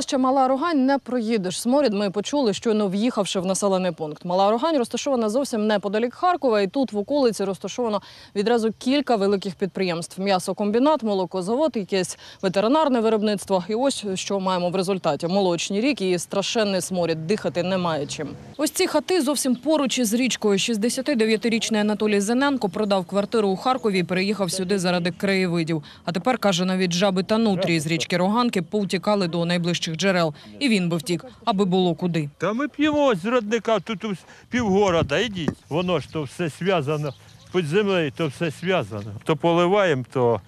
Ще Мала Рогань не проїдеш. Сморід ми почули, щойно в'їхавши в населений пункт. Мала Рогань розташована зовсім неподалік Харкова, і тут в околиці розташовано відразу кілька великих підприємств: м'ясокомбінат, молокозавод, якесь ветеринарне виробництво. І ось що маємо в результаті: молочні ріки і страшенний сморід. Дихати немає чим. Ось ці хати зовсім поруч із річкою. 69-річний Анатолій Зененко продав квартиру у Харкові і переїхав сюди заради краєвидів. А тепер каже, навіть жаби та нутрі з річки Роганки повтікали до найближчих джерел. І він би втік, аби було куди. Та ми п'ємо з родника, тут півгорода, ідіть. Воно ж то все зв'язано. Під землею то все зв'язано. То поливаємо, то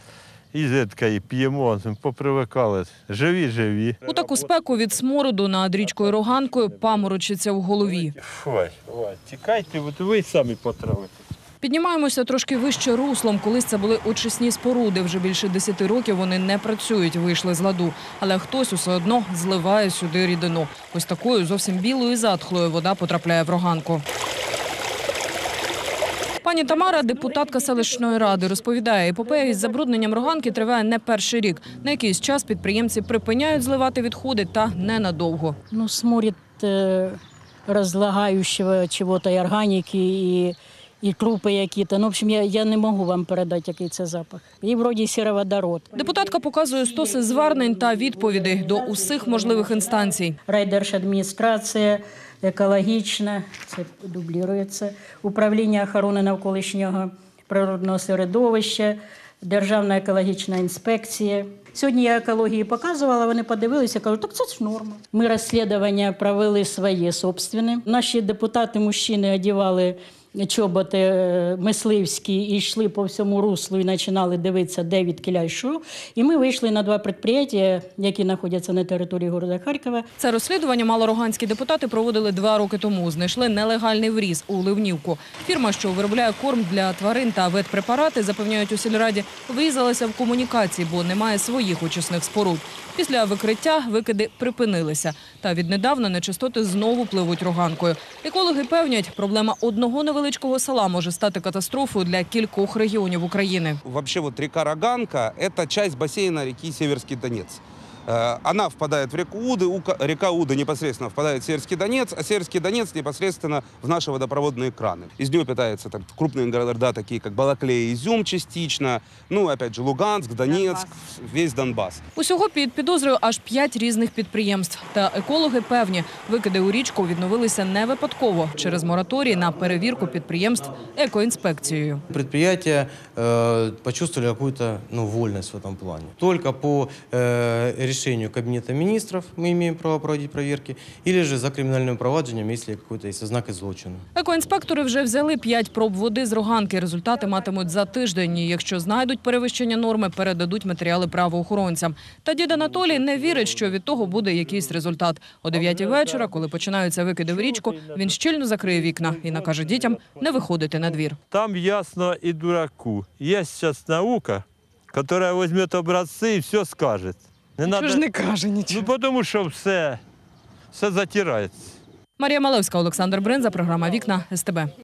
і зитка, і п'ємо, попривикали. Живі, живі. У таку спеку від смороду над річкою Роганкою паморочиться в голові. Ой, тікайте, от ви самі потравите. Піднімаємося трошки вище руслом. Колись це були очисні споруди. Вже більше 10 років вони не працюють, вийшли з ладу. Але хтось усе одно зливає сюди рідину. Ось такою зовсім білою і затхлою вода потрапляє в роганку. Пані Тамара, депутатка селищної ради, розповідає, епопея із забрудненням роганки триває не перший рік. На якийсь час підприємці припиняють зливати відходи та ненадовго. Ну, сморід э, разлагающего чего-то и органики, и, и трупы какие-то. Ну, в общем, я, я не можу вам передати, який це запах. І вроді сіроводород. Депутатка показує стоси звернень та відповідей до усіх можливих інстанцій. Райдержадміністрація, екологічна, це дублюється, управління охорони навколишнього природного середовища, Державна екологічна інспекція. Сьогодні я екології показувала, вони подивилися, кажуть, так це ж норма. Ми розслідування провели своє собственне. Наші депутати, мужчини, одягали чоботи е, мисливські і йшли по всьому руслу і починали дивитися, де від йшов. І ми вийшли на два підприємства, які знаходяться на території міста Харкова. Це розслідування малороганські депутати проводили два роки тому. Знайшли нелегальний вріз у Ливнівку. Фірма, що виробляє корм для тварин та ветпрепарати, запевняють у сільраді, врізалася в комунікації, бо немає своїх очисних споруд. Після викриття викиди припинилися. Та віднедавна нечистоти знову пливуть роганкою. Екологи певнять, проблема одного невеличкого села може стати катастрофою для кількох регіонів України. Взагалі, вот ріка Роганка – це часть басейна ріки Сєверський Донец. Э, Она впадает в реку Уды, Ука- река Уда непосредственно впадает в Северский Донец, а Северский Донец непосредственно в наши водопроводные краны. Из нее питаются так, крупные города, такие как Балаклея, Изюм частично, ну, опять же, Луганск, Донецк, весь Донбасс. Усього під підозрою аж п'ять різних підприємств. Та екологи певні, викиди у річку відновилися не випадково через мораторій на перевірку підприємств екоінспекцією. Предприятия э, почувствовали какую-то ну, вольность в этом плане. Только по э, решению Кабинета министров мы имеем право проводить проверки, или же за криминальным проваджением, если какой-то есть ознаки злочину. Екоінспектори вже взяли п'ять проб води з роганки. Результати матимуть за тиждень. Якщо знайдуть перевищення норми, передадуть матеріали правоохоронцям. Та дід Анатолій не вірить, що від того буде якийсь результат. О 9 вечора, коли починаються викиди в річку, він щільно закриє вікна і накаже дітям не виходити на двір. Там ясно і дураку. Є зараз наука, яка візьме образці і все скаже. Не надо... каже Ну, тому що все, все затирається. Марія Малевська, Олександр Бринза, програма Вікна СТБ.